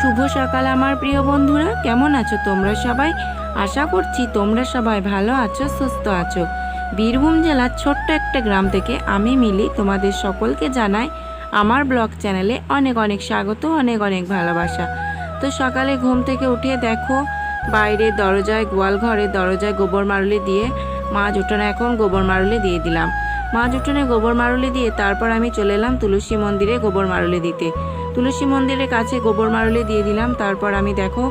শুভ সকাল আমার প্রিয় বন্ধুরা। কেমন আছো তোমরা সবাই? আশা করছি তোমরা সবাই ভালো আছো, সুস্থ আছো। বীরভূম জেলার ছোট্ট একটা গ্রাম থেকে আমি মিলি তোমাদের সকলকে জানাই আমার ব্লগ চ্যানেলে অনেক অনেক স্বাগত, অনেক অনেক ভালোবাসা। তো সকালে ঘুম থেকে উঠে দেখো, বাইরে দরজায় গোয়াল ঘরে দরজায় গোবর মারুলি দিয়ে মাছ উঠোনে এখন গোবর মারুলি দিয়ে দিলাম। মাছ উঠোনে গোবর মারুলি দিয়ে তারপর আমি চলে এলাম তুলসী মন্দিরে গোবর মারুলি দিতে। তুলসী মন্দিরের কাছে গোবর মারলে দিয়ে দিলাম। তারপর আমি দেখো,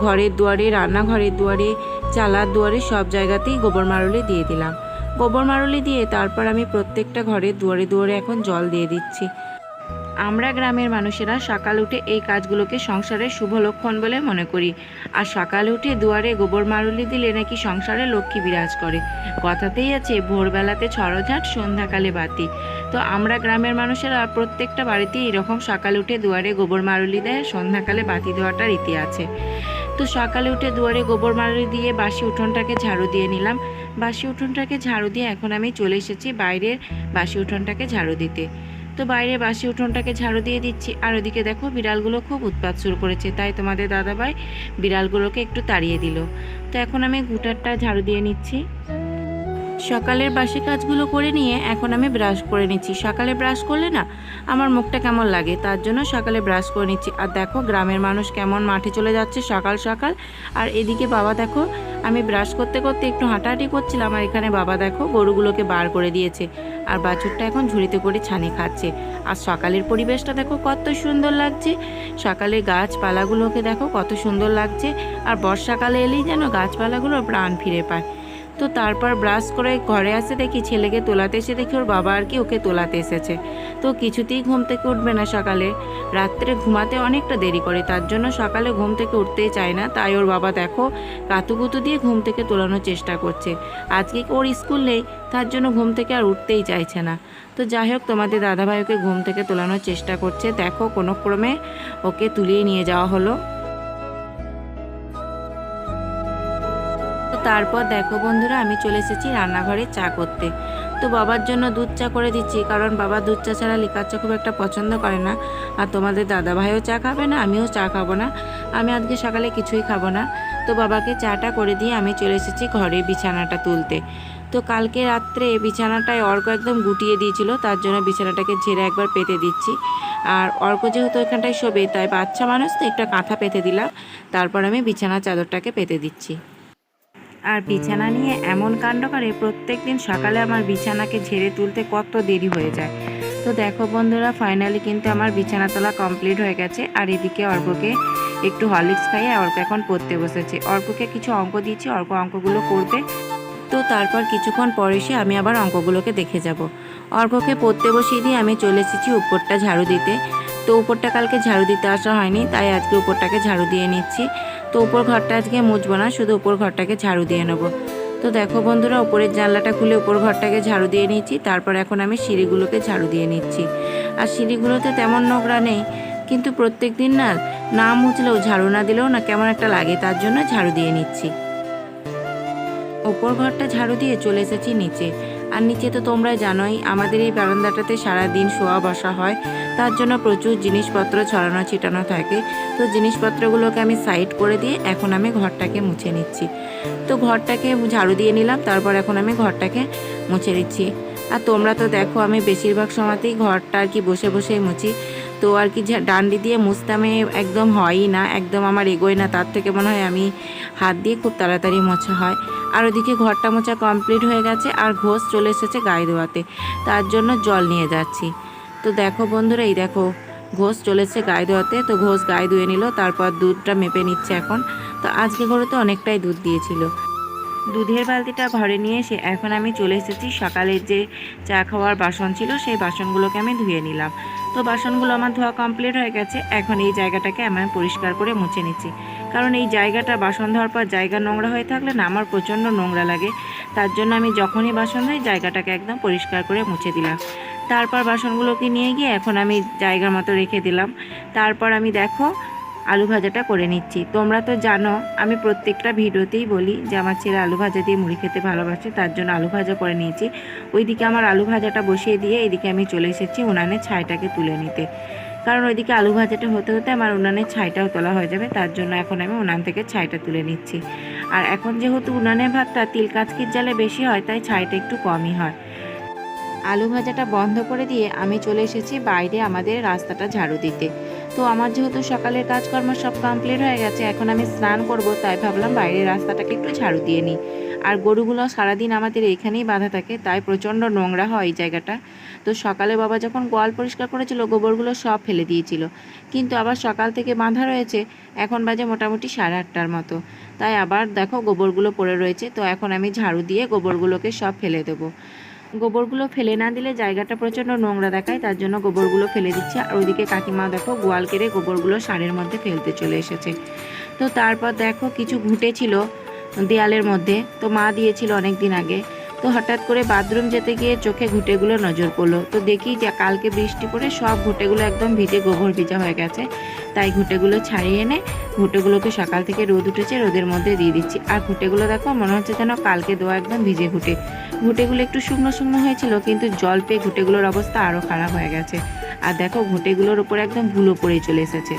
ঘরের দুয়ারে, রান্নাঘরের দুয়ারে, চালার দুয়ারে সব জায়গাতেই গোবর মারলে দিয়ে দিলাম। গোবর মারলে দিয়ে তারপর আমি প্রত্যেকটা ঘরের দুয়ারে দুয়ারে এখন জল দিয়ে দিচ্ছি। আমরা গ্রামের মানুষেরা সকাল উঠে এই কাজগুলোকে সংসারের শুভ লক্ষণ বলে মনে করি। আর সকালে উঠে দুয়ারে গোবর মারুলি দিলে নাকি সংসারে লক্ষ্মী বিরাজ করে। কথাতেই আছে, ভোরবেলাতে ছড়ঝাট, সন্ধ্যাকালে বাতি। তো আমরা গ্রামের মানুষেরা প্রত্যেকটা বাড়িতে এরকম সকালে উঠে দুয়ারে গোবর মারুলি দেয়, সন্ধ্যাকালে বাতি দেওয়াটা রীতি আছে তো সকালে উঠে দুয়ারে গোবর মারুলি দিয়ে বাসি উঠোনটাকে ঝাড়ু দিয়ে নিলাম। বাসি উঠোনটাকে ঝাড়ু দিয়ে এখন আমি চলে এসেছি বাইরের বাসি উঠোনটাকে ঝাড়ু দিতে। তো বাইরে বাসি উঠোনটাকে ঝাড়ু দিয়ে দিচ্ছি। আর ওদিকে দেখো, বিড়ালগুলো খুব উৎপাত শুরু করেছে। তাই তোমাদের দাদাভাই বিড়ালগুলোকে একটু তাড়িয়ে দিল। তো এখন আমি গুটারটা ঝাড়ু দিয়ে নিচ্ছি। সকালের বাসি কাজগুলো করে নিয়ে এখন আমি ব্রাশ করে নিচ্ছি। সকালে ব্রাশ করলে না আমার মুখটা কেমন লাগে? তার জন্য সকালে ব্রাশ করে নিচ্ছি। আর দেখো, গ্রামের মানুষ কেমন মাঠে চলে যাচ্ছে সকাল সকাল। আর এদিকে বাবা দেখো, আমি ব্রাশ করতে করতে একটু হাঁটাহাঁটি করছিলাম। আর এখানে বাবা দেখো, গরুগুলোকে বার করে দিয়েছে। আর বাছুরটা এখন ঝুড়িতে করে ছানে খাচ্ছে। আর সকালের পরিবেশটা দেখো, কত সুন্দর লাগছে। সকালে গাছপালাগুলোকে দেখো, কত সুন্দর লাগছে। আর বর্ষাকালে এলেই যেন গাছপালাগুলো প্রাণ ফিরে পায়। তো তারপর ব্রাশ করে ঘরে আসে দেখি ছেলেকে তোলাতে এসে দেখি ওর বাবা আর কি ওকে তোলাতে এসেছে। তো কিছুতেই ঘুম থেকে উঠবে না সকালে। রাত্রে ঘুমাতে অনেকটা দেরি করে, তার জন্য সকালে ঘুম থেকে উঠতেই চায় না। তাই ওর বাবা দেখো, কাতুকুতু দিয়ে ঘুম থেকে তোলানোর চেষ্টা করছে। আজকে ওর স্কুল নেই, তার জন্য ঘুম থেকে আর উঠতেই চাইছে না। তো যাই হোক, তোমাদের দাদাভাই ওকে ঘুম থেকে তোলানোর চেষ্টা করছে। দেখো কোনো ক্রমে ওকে তুলিয়ে নিয়ে যাওয়া হলো। তারপর দেখো বন্ধুরা, আমি চলে এসেছি রান্নাঘরে চা করতে। তো বাবার জন্য দুধ চা করে দিচ্ছি, কারণ বাবা দুধ চা ছাড়া লিকার চা খুব একটা পছন্দ করে না। আর তোমাদের দাদা ভাইও চা খাবে না, আমিও চা খাব না। আমি আজকে সকালে কিছুই খাব না। তো বাবাকে চাটা করে দিয়ে আমি চলে এসেছি ঘরে বিছানাটা তুলতে। তো কালকে রাত্রে বিছানাটায় অর্ক একদম গুটিয়ে দিয়েছিল, তার জন্য বিছানাটাকে ঝেড়ে একবার পেতে দিচ্ছি। আর অর্ক যেহেতু এখানটায় শোবে, তাই বাচ্চা মানুষ তো একটা কাঁথা পেতে দিলাম, তারপর আমি বিছানা চাদরটাকে পেতে দিচ্ছি। আর বিছানা নিয়ে এমন কাণ্ড করে, প্রত্যেক দিন সকালে আমার বিছানাকে ঝেড়ে তুলতে কত দেরি হয়ে যায়। তো দেখো বন্ধুরা ফাইনালি কিন্তু আমার বিছানা তোলা কমপ্লিট হয়ে গেছে। আর এদিকে অর্ককে একটু হরলিক্স খাইয়ে অর্ক এখন পড়তে বসেছে। অর্ককে কিছু অঙ্ক দিয়েছি, অর্ক অঙ্কগুলো করবে। তো তারপর কিছুক্ষণ পর এসে আমি আবার অঙ্কগুলোকে দেখে যাব। অর্ককে পড়তে বসিয়ে দিয়ে আমি চলে এসেছি উপরটা ঝাড়ু দিতে। তো উপরটা কালকে ঝাড়ু দিতে আসা হয়নি, তাই আজকে উপরটাকে ঝাড়ু দিয়ে নিচ্ছি। তো উপর ঘরটা আজকে মুছবো না, শুধু উপর ঘরটাকে ঝাড়ু দিয়ে নেব। তো দেখো বন্ধুরা, উপরের জানলাটা খুলে উপর ঘরটাকে ঝাড়ু দিয়ে নিচ্ছি তারপর এখন আমি সিঁড়িগুলোকে ঝাড়ু দিয়ে নিচ্ছি। আর সিঁড়িগুলোতে তেমন নোংরা নেই, কিন্তু প্রত্যেক দিন না না মুছলেও ঝাড়ু না দিলেও না কেমন একটা লাগে, তার জন্য ঝাড়ু দিয়ে নিচ্ছি। ওপর ঘরটা ঝাড়ু দিয়ে চলে এসেছি নিচে। আর নিচে তো তোমরা জানোই, আমাদের এই বারান্দাটাতে সারাদিন শোয়া বসা হয়। তার জন্য প্রচুর জিনিসপত্র ছড়ানো ছিটানো থাকে। তো জিনিসপত্রগুলোকে আমি সাইড করে দিয়ে এখন আমি ঘরটাকে মুছে নিচ্ছি। তো ঘরটাকে ঝাড়ু দিয়ে নিলাম, তারপর এখন আমি ঘরটাকে মুছে নিচ্ছি। আর তোমরা তো দেখো, আমি বেশিরভাগ সময়তেই ঘরটা আর কি বসে বসেই মুছি। তো আর কি ডান্ডি দিয়ে মুছতে আমি একদম হয়ই না, একদম আমার এগোয় না। তার থেকে মনে হয় আমি হাত দিয়ে খুব তাড়াতাড়ি মোছা হয়। আর ওদিকে ঘরটা মোছা কমপ্লিট হয়ে গেছে আর ঘোষ চলে এসেছে গায়ে ধোয়াতে তার জন্য জল নিয়ে যাচ্ছি। তো দেখো বন্ধুরা, এই দেখো, ঘোষ চলেছে গায়ে ধোয়াতে তো ঘোষ গায়ে ধুয়ে নিল, তারপর দুধটা মেপে নিচ্ছে এখন। তো আজকে ঘরে তো অনেকটাই দুধ দিয়েছিল। দুধের বালতিটা ঘরে নিয়ে এসে এখন আমি চলে এসেছি সকালের যে চা খাওয়ার বাসন ছিল, সেই বাসনগুলোকে আমি ধুয়ে নিলাম। তো বাসনগুলো আমার ধোয়া কমপ্লিট হয়ে গেছে। এখন এই জায়গাটাকে আমি পরিষ্কার করে মুছে নিচ্ছি। কারণ এই জায়গাটা বাসন ধোয়ার পর জায়গা নোংরা হয়ে থাকলে না আমার প্রচণ্ড নোংরা লাগে। তার জন্য আমি যখনই বাসন ধুই জায়গাটাকে একদম পরিষ্কার করে মুছে দিলাম। তারপর বাসনগুলোকে নিয়ে গিয়ে এখন আমি জায়গার মতো রেখে দিলাম। তারপর আমি দেখো আলু ভাজাটা করে নিচ্ছি। তোমরা তো জানো, আমি প্রত্যেকটা ভিডিওতেই বলি যে আমার ছেলে আলু ভাজা দিয়ে মুড়ি খেতে ভালোবাসে, তার জন্য আলু ভাজা করে নিয়েছি। ওইদিকে আমার আলু ভাজাটা বসিয়ে দিয়ে এইদিকে আমি চলে এসেছি উনানে ছাইটাকে তুলে নিতে। কারণ ওইদিকে আলু ভাজাটা হতে হতে আমার উনানের ছাইটাও তোলা হয়ে যাবে, তার জন্য এখন আমি উনান থেকে ছাইটা তুলে নিচ্ছি। আর এখন যেহেতু উনানের ভাতটা তিল কাচকির জালে বেশি হয়, তাই ছাইটা একটু কমই হয়। আলু ভাজাটা বন্ধ করে দিয়ে আমি চলে এসেছি বাইরে আমাদের রাস্তাটা ঝাড়ু দিতে। তো আমার যেহেতু সকালের কাজকর্ম সব কমপ্লিট হয়ে গেছে, এখন আমি স্নান করব, তাই ভাবলাম বাইরের রাস্তাটাকে একটু ঝাড়ু দিয়ে নিই। আর গরুগুলো সারাদিন আমাদের এখানেই বাঁধা থাকে, তাই প্রচণ্ড নোংরা হয় এই জায়গাটা। তো সকালে বাবা যখন গোয়াল পরিষ্কার করেছিল, গোবরগুলো সব ফেলে দিয়েছিল। কিন্তু আবার সকাল থেকে বাঁধা রয়েছে, এখন বাজে মোটামুটি সাড়ে আটটার মতো। তাই আবার দেখো গোবরগুলো পড়ে রয়েছে, তো এখন আমি ঝাড়ু দিয়ে গোবরগুলোকে সব ফেলে দেবো। গোবরগুলো ফেলে না দিলে জায়গাটা প্রচণ্ড নোংরা দেখায়, তার জন্য গোবরগুলো ফেলে দিচ্ছে। আর ওইদিকে কাকিমা দেখো, গোয়াল কেড়ে গোবরগুলো সারের মধ্যে ফেলতে চলে এসেছে। তো তারপর দেখো, কিছু ঘুটে ছিল দেয়ালের মধ্যে। তো মা দিয়েছিল অনেক দিন আগে। তো হঠাৎ করে বাথরুম যেতে গিয়ে চোখে ঘুটেগুলো নজর পড়ল। তো দেখি যে কালকে বৃষ্টি পড়ে সব ঘুটেগুলো একদম ভিজে গোবর ভিজা হয়ে গেছে। তাই ঘুটেগুলো ছাড়িয়ে এনে ঘুটেগুলোকে সকাল থেকে রোদ উঠেছে, রোদের মধ্যে দিয়ে দিচ্ছি। আর ঘুটেগুলো দেখো, মনে হচ্ছে যেন কালকে দেওয়া একদম ভিজে ঘুটে। ঘুটেগুলো একটু শুকনো শুকনো হয়েছিল, কিন্তু জল পেয়ে ঘুটেগুলোর অবস্থা আরও খারাপ হয়ে গেছে। আর দেখো, ঘুটেগুলোর উপর একদম ধুলো পড়ে চলে এসেছে।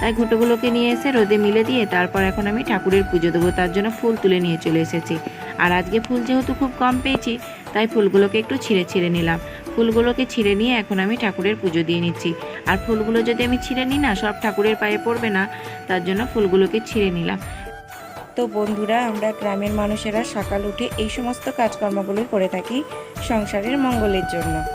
তাই ঘুঁটোগুলোকে নিয়ে এসে রোদে মিলে দিয়ে তারপর এখন আমি ঠাকুরের পুজো দেবো, তার জন্য ফুল তুলে নিয়ে চলে এসেছি। আর আজকে ফুল যেহেতু খুব কম পেয়েছি, তাই ফুলগুলোকে একটু ছিঁড়ে ছিঁড়ে নিলাম। ফুলগুলোকে ছিঁড়ে নিয়ে এখন আমি ঠাকুরের পুজো দিয়ে নিচ্ছি। আর ফুলগুলো যদি আমি ছিঁড়ে নিই না, সব ঠাকুরের পায়ে পড়বে না, তার জন্য ফুলগুলোকে ছিঁড়ে নিলাম। তো বন্ধুরা, আমরা গ্রামের মানুষেরা সকাল উঠে এই সমস্ত কাজকর্মগুলো করে থাকি সংসারের মঙ্গলের জন্য।